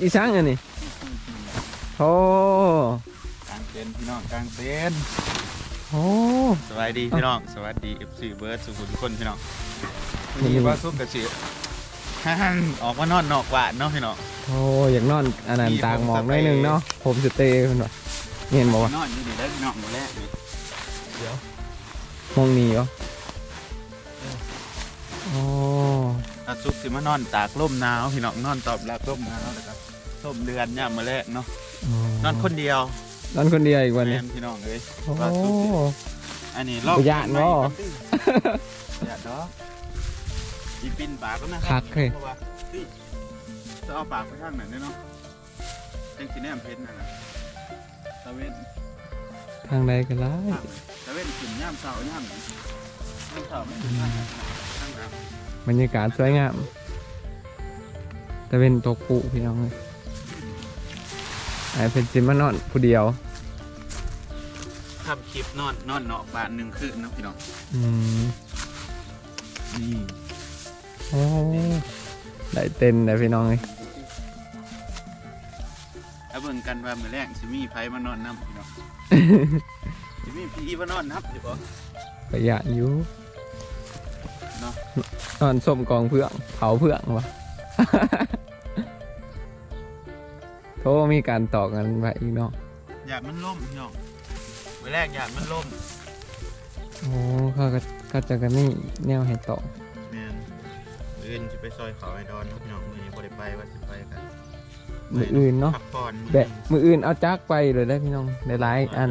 เฮ็ดอีสังอันนี้โอ้กลางเต็นท์พี่น้องกลางเต็นท์โอ้สวัสดีพี่น้องสวัสดี FC เบิร์ดสุขุมทุกคนพี่น้องวัวันนนี้นี้ว่าซุปกระสือฮั่นออกมานอนนอกบ้านเนาะพี่น้องโอ้อยากนอนอันนั้นมีตากหมอกผมหน่อยหนึงสเปรย์เนาะผมสเตย์เพิ่นว่าเห็นบ่ว่านอนอยู่นี่ได้พี่น้องหมดแล้วนี่เดี๋ยวมองนี้เหรอโอ้อาซุปสิมานอนตากลมหนาวพี่น้องนอนตอบรับลมหนาวแล้วก็ ส้มเดือนเนี่ยามมาแรกเนาะนอนคนเดียวนอนคนเดียวอีกวันนี้แม่นพี่น้องเอ้ยโอ้ว่าซุปสิอันนี้รอบบ่ย้านบ่อย่าดอกอีปินปากก็นะคักเฮ้ยพราะว่านี่จะเอาปากไปข้างไหนเนี่ยเนาะจังสีแนมเพชรน่ะนะตะเวนทางใดก็ได้ตะเวนขึ้นย่ามเสาย่ามหยังย่ามเสาไม่ขึ้นย่ามหยังข้างน้บรรยากาศสวยงามแต่เป็นตกปุพี่น้องเลย ไอ้เป็นสิมานอนผู้เดียวำทำคลิปนอนนอนเนาะบานหนึ่งคืนเนาะพี่น้องอืมนี่โอ้ได้เต้นได้พี่น้องเลยถ้าเบิ่งกันว่ามื้อแรกสิมีไผมานอนน้ำพี่น้องสิมีพี่มานอนนับอยู่บ่ประหยัดอยู่เนาะนอนส้มกองเพื่องเผาเพื่องวะ โทรมีการต่อกันไว้อีกเนาะอยากมันล่มพี่น้องมื้อแรกอยากมันล่มโอ้เขาก็ก็จะกันนี่แนวให้ต่อแม่นมื้ออื่นสิไปซอยเขาไอ้ดอนเนาะพี่น้องมื้อนี้บ่ได้ไปว่าสิไปกันมืออื่นเนาะพักผ่อนแบบมืออื่นเอาจักไปเลยได้พี่น้องได้หลายอัน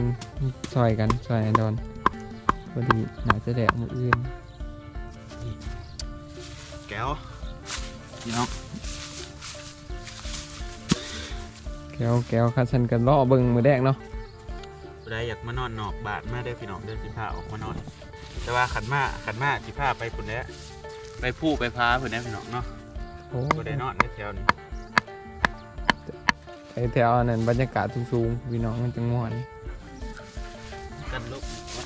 ซอยกันซอยไอดอนพอดีน่าจะแดกมืออื่นแก้วพี่น้อง แก้วแก้วคัดฉันกันล่อเบิ่งมือแดกเนาะผู้ใดอยากมานอนนอกบ้านมาเด้อพี่น้องเด้อสิพาออกมานอน แต่ว่าขันมาขันมาสิพาไปพุ่นแหละไปผู้ไปพาพุ่นแหละพี่น้องเนาะโอ้บ่ได้นอนในแถวนี้ไอแถวอันนั้นบรรยากาศสูงๆพี่น้องมันจะง่วนกันลุกว่า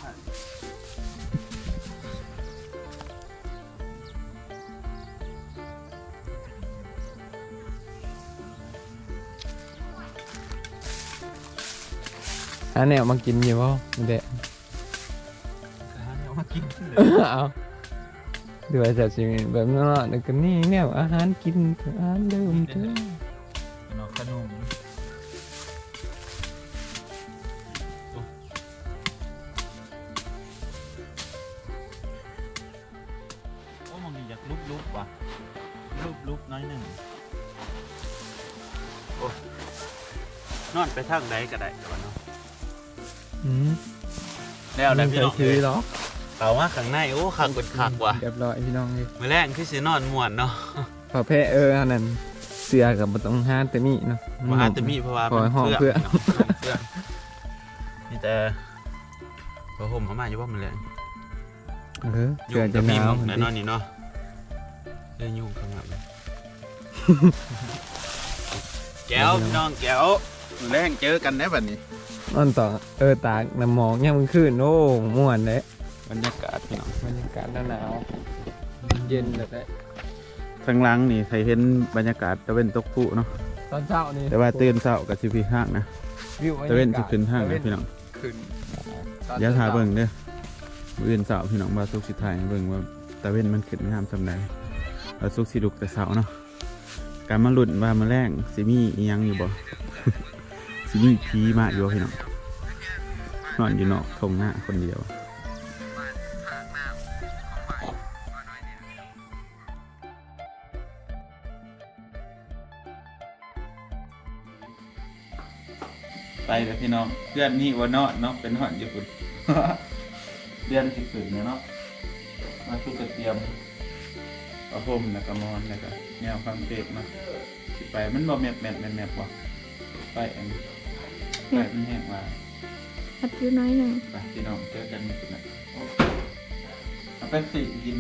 อันแนวมากินอยู่ป่มือแดกหาแนวมากินเลยเอาดูว่าจะสิแบบนั้นเนาะแล้วก็นี่แนวอาหารกินอาหารเดิมเด้อเนาะขนมโอ้โอ้มันมีอยากลุกลุกว่ะลุกลุกน้อยหนึ่งโอ้นอนไปทางใดก็ได้แต่ว่าเนาะ อืมแล้วนะพี่น้องถือเอ้ยหรอเขาว่าข้างในโอ้คักเป็นคักว่ะเรียบร้อยพี่น้องเลยมื้อแรกคือสินอนม่วนเนาะพอแพ้เอออันนั้นเสือกับบ่ต้องหาแต่มีเนาะมาหาแต่มีเพราะว่าขอให้ห้องเพื่อนเนาะเพื่อนนี่แต่พอห่มเขามาอยู่ว่ามันแรงเออยุเสืองจะจะหมีนาวมึงแน่นอนนี่เนาะเอ้ยยุ่งข้างหลังแก้วพี่น้องแก้วมื้อแรงเจอกันได้บัดนี้ นอนต่อเออตากน้ำหมอกยามมื้อคืนโอ้ม่วนเด้บรรยากาศพี่น้องบรรยากาศหนาวๆเย็นแบบนี้ข้างหลังนี่ใครเห็นบรรยากาศตะเวนตกผู้เนาะตอนเช้านี่แต่ว่าตื่นเช้ากับสิพี่ห้างนะวิวบรรยากาศตะเวนสิขึ้นห้างนะพี่น้องขึ้นตอนเดี๋ยวถ่ายเบิ่งเด้อมื้ออื่นเช้าพี่น้องมาสุกสิถ่ายให้เบิ่งว่าตะเวนมันขึ้นงามสำใดว่าสุกสิลุกแต่เช้าเนาะการมาลุ้นว่ามื้อแรงสิมีอีหยังอยู่บ่ สิมีผีมาอยู่พี่น้องนอนอยู่นอกทงหน้าคนเดียวไปเลยพี่น้องเดือนนี้วันนอนเนาะเป็นหอนญี่ปุ่นเดือนสิบขึ้นเนาะมาชุกกระเทียมกระพมแล้วก็มอนแล้วก็แนวฟังเพลงเนาะสิไปมันบ่แมบแมบแมบแมบบ่ไปอัน ไปมันแห้งมาอัดอยู่น้อยหนึ่งไปพี่น้องเจอกันในจุดนั้นเอาไปสิกิน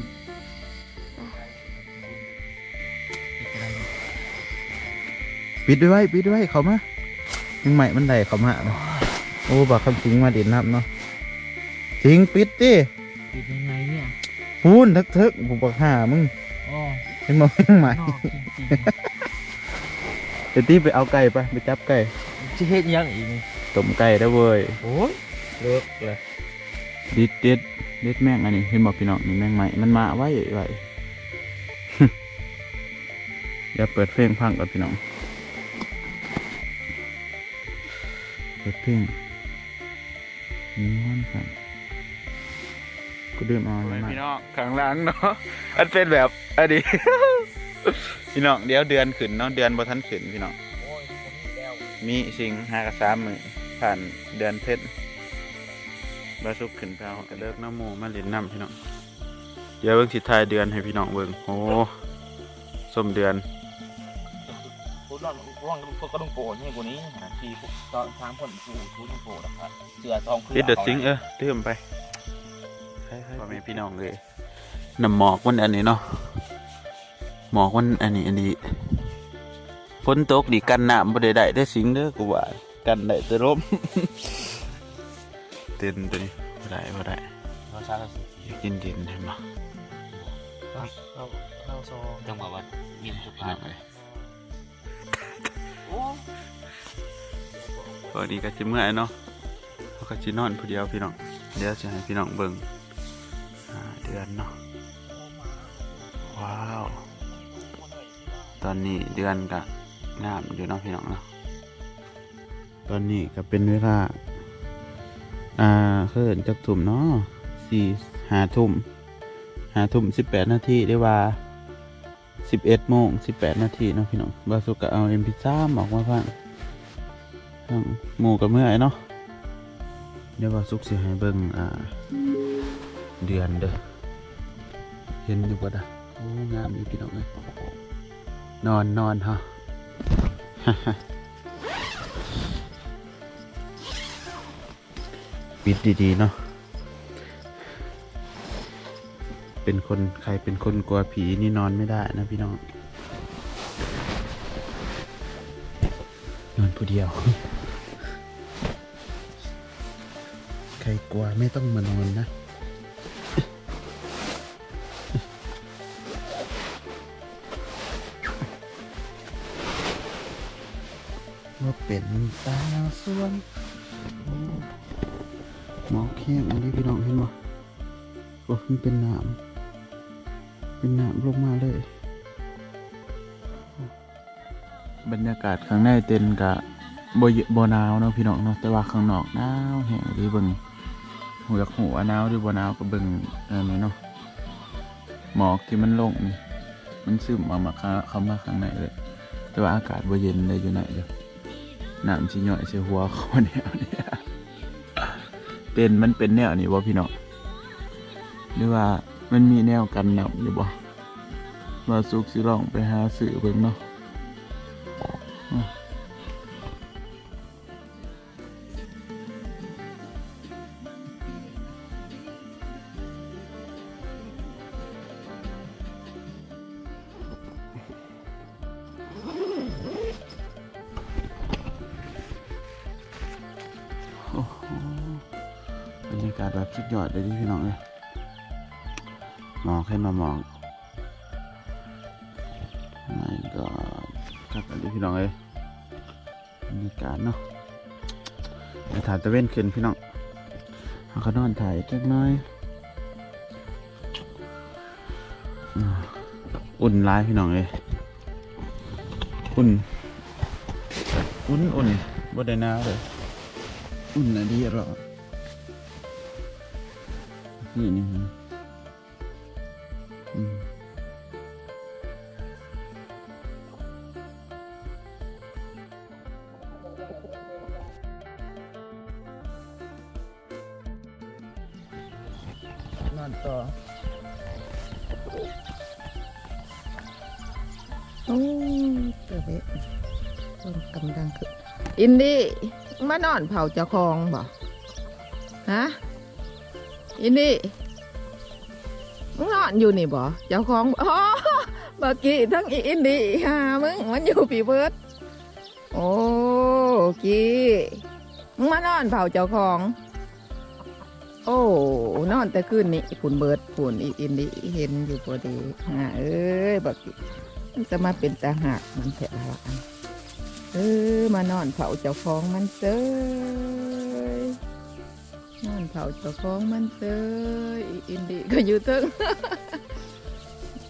ปิดด้วยไว้ปิดด้วยไว้เขามายังใหม่มันได้เขามาเนาะโอ้บอกคำจริงมาเด่นนับเนาะจริงปิดดิปิดยังไงเนี่ยพูนทึกทึกผมบอกหามึงอ๋อยังมองยังใหม่นอกจริงเดี๋ยวตี้ไปเอาไก่ไปไปจับไก่ จะเฮ็ดหยังอีกนี่ต้มไก่ได้อเว้ยโอ้ยเลิกเลยดิดเด็ดเด็ดแม่งอันนี้เห็นบอกพี่น้องนี่แม่งใหม่มันมาไว้ไว้เดี๋ยวเปิดเพลงพังก่อนพี่น้องเปิดเพลงนอนฟังก็ดื่มเอาพี่น้องข้างหลังเนาะอันเป็นแบบอันนี้พี่น้องเดี๋ยวเดือนขึ้นเนาะเดือนบ่ทันขึ้นพี่น้องโอ้ยผม มีสิงหากระสามมือผ่านเดือนเพชรบาสุกขึ้นไปเอากระเลิกน้ำหมูมาเล่นน้ำพี่น้อง เดี๋ยวเบิ่งสิทายเดือนให้พี่น้องเบิ่งโอ้ส้มเดือนกูนอนร่วงก็ก็ต้องโปรดนี่กูนี้ทีตอนสามคนกูกูต้องโปรดนะครับเสือทองคือลิดเดอร์ซิงเออเติมไปพ่อแม่พี่น้องเลยน้ำหมอกวันอันนี้เนาะหมอกวันอันนี้อันนี้ ฝนตกดีกันน้ำบ่ได้ได้ได้สิงเด้อกูว่ากันได้แต่ลมเต้นตัวนี้บ่ได้บ่ได้เราชาติอยากกินดินเห็นบ่เราเราโซจังหวะวันมีนสุพี่ภาน้พองเลยโอ้พอดีก็สิเมื่อยเนาะเขาก็สินอนผู้เดียวพี่น้องเดี๋ยวจะให้พี่น้องเบิ่งอ่าเดือนเนาะว้าว ตอนนี้เดือนก็ งามอยู่เนาะพี่น้องเนาะตอนนี้ก็เป็นเวลา อ่าเคินจักทุ่มเนาะสี่หาทุ่มหาทุ่มสิบแปดนาทีได้ว่าสิบเอ็ดโมงสิบแปดนาทีเนาะพี่น้องบาสุกก็เอาเอ็มพิซซ่าออกมาพังทั้งหมูกับเมื่อยเนาะเดี๋ยวบาสุกสิให้เบิ่งอ่า เดือนเด้อเห็นอยู่บ่ดะโอ้งามอยู่พี่น้องเลยนอนนอนฮะ ปิดดีๆ เนาะ เป็นคนใครเป็นคนกลัวผีนี่นอนไม่ได้นะพี่น้อง นอนผู้เดียว ใครกลัวไม่ต้องมานอนนะ ตาส่วนหมอกแห้งอันนี้พี่น้องเห็นบ่โอ้มันเป็นน้ำเป็นน้ำลงมาเลย บรรยากาศข้างในเต็นกะบ่เยบ่หนาวเนาะพี่น้องเนาะแต่ว่าข้างนอกหนาวแห้งดีเบิ่งหูอยากหูว่าหนาวหรือบ่หนาวก็เบิ่งอันนี้เนาะหมอกที่มันลงนี่มันซึมออกมาเข้าเข้ามาข้างในเลย แต่ว่าอากาศบ่เย็นเลยอยู่ไหนเด้อ น้ำชิย่อยใส่หัวเขาแนวเนี่ยเป็นมันเป็นแนวนี้บ่พี่น้องหรือว่ามันมีแนวกันน้ำอยู่บ่มาสุกสิลองไปหาสื่อเบิ่งเนาะ องให้มามองไม่ก็ครับอันนี้พี่น้องเลยบรรยากาศเนาะถ่ายตะเว้นขึ้นพี่น้องเอาเขานอนถ่ายจักน้อยอุ่นร้ายพี่น้องเลยอุ่น อุ่นอุ่นบ่ได้หนาเลย อุ่นนะดีหรอนี่นี่ นอนต่อโอ้เกิดไปต้นกำลังคืออินดี้มานอนเผาเจ้าของบ่ฮะอินดี้ มึงนอนอยู่นี่บ่เจ้าของอ๋อเมื่อกี้ทั้งอินดีฮามึงมันอยู่ปีเบิร์ดโอ้กี้มึงมานอนเผาเจ้าของ โอ้นอนแต่คืนนี้ฝุ่นเบิร์ดฝุ่นอีอินดีเห็นอยู่พอดีฮะเอ้ยบักกี้มันจะมาเป็นตาหักมันแถวละเออมานอนเผาเจ้าของมันเซย นอนเผาเจ้าของมันเซยออินดีก็อยู่ตึง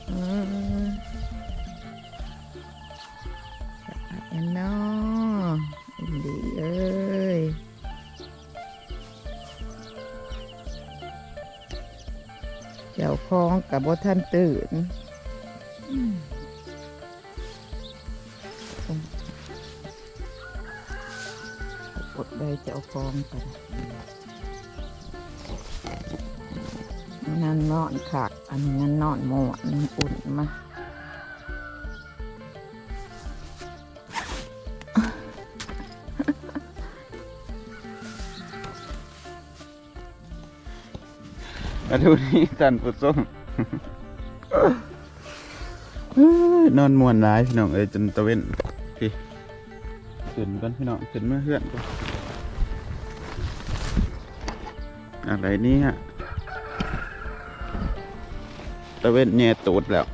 อืมสะอาดแน่นออินดีเอ้ยเจ้าของกับบท่านตื่นกดได้จะเอาฟองกัน นั่นนอนขากอันนี้นั่นนอนหมอนอุ่นมามาดูนี่ท่านผู้ชมเอ้ยนอนมวนร้ายพี่น้องเอ้ยจนตะเว้นพี่ขึ้นกันพี่น้องขึ้นมาเพื่อนกันอะไรนี่ฮะ ตะเวนแย่ตูดแล้ว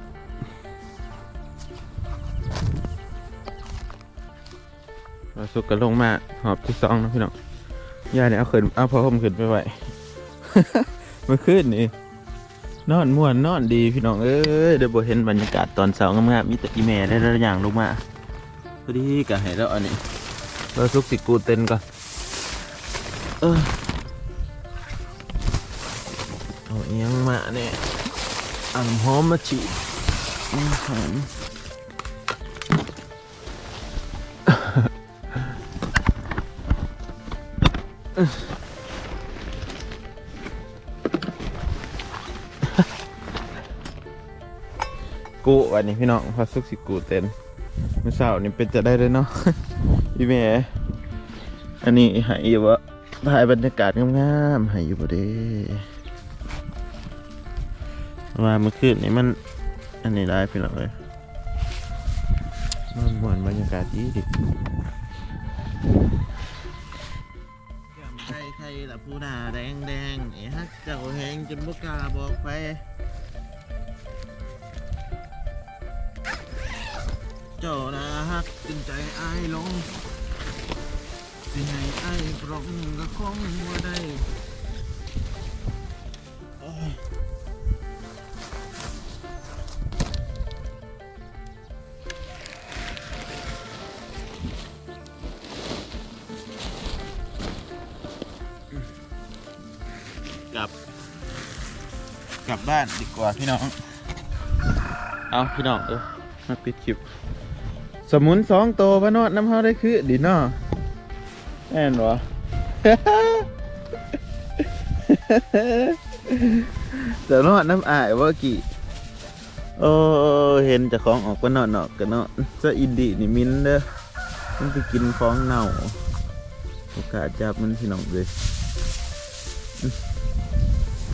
เราสุกกันลงมาหอบที่สองนะพี่น้องย่าเนี่ยเอาขึ้นเอาพอผมขึ้นไปไหวเมื่อคืนนี่นอนม่วนนอนดีพี่น้องเอ้ยเดี๋ยวบเห็นบรรยากาศตอนเช้างามๆมีแต่อีแม่ได้แล้วอย่างลงมาพอดีก็ให้แล้วอันนี้เราซุกสิกูเต้นก่อนเออเอาเอียงมาเนี่ย เอาน้ำหอมมาฉีดน้ำหอมกูวันนี้พี่น้องพอซุกสิกูเต้นเมื่อเช้านี่เป็นจะได้เลยเนาะอีแม่อันนี้ใหายอยู่วะถ่ายบรรยากาศงามๆใหายอยู่บ่เด้ มาเมื่อคืนนี้มัน อันนี้ได้พี่น้องเลยมันมวนบรรยากาศดีดิไทยไทยละผู้หน้าแดงแดงไอ้ฮักเจ้าแหงจนบ่กล้าบอกไปเจ้านะฮักจึงใจอายลงสิให้อายปรองก็คงบ่ได้ กลับบ้านดีกว่าพี่น้อง เอาพี่น้องเออมาปิดคลิป สมุนสองโตวพะเนอดน้ำเฮาได้คือดีเนาะแน่นวะแต่นอดน้ำอายว่ากี่โอ้เห็นเจะของออกก็นอนออกกันเนาะจะอินดีนี่มินเด้อมันไปกินของเน่าโอกาสจับมันพี่น้องเลยอื้อ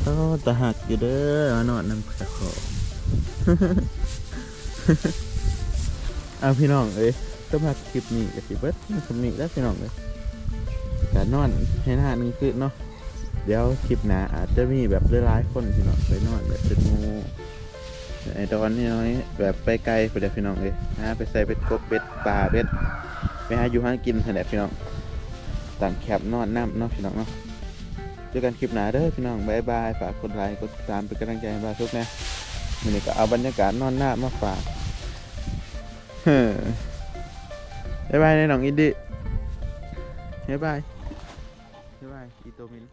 โอ้ตาหัก อยู่เด้อมานอนน้ำเจะของเอาพี่น้องเอ้ยก็มาคลิปนี้กับสิเบิดคลิปนี้แล้วพี่น้องเลยการนอนให้หน้านึงคือเนาะเดี๋ยวคลิปหน้าอาจจะมีแบบหลายๆคนพี่น้องไปนอนแบบเป็นหมูไอ้ตอนนี้น้อยแบบไปไกลไปเดียพี่น้องเลยหาไปใส่เป็ดกบเป็ดปลาเป็ดไปหาอยู่หากินแถวพี่น้องต่างแคบนอนน้ำเนาะพี่น้องเนาะ จอกันคลิปหน้าเด้อพี่น้องบายบายฝากกดไลค์กดติดตามเป็นกำลังใจให้บาทุกนะวันนี้ก็เอาบรรยากาศนอนหน้ามาฝากเฮ้อบายบายในหนองอินดี้บายบายบายบายอีโตมิน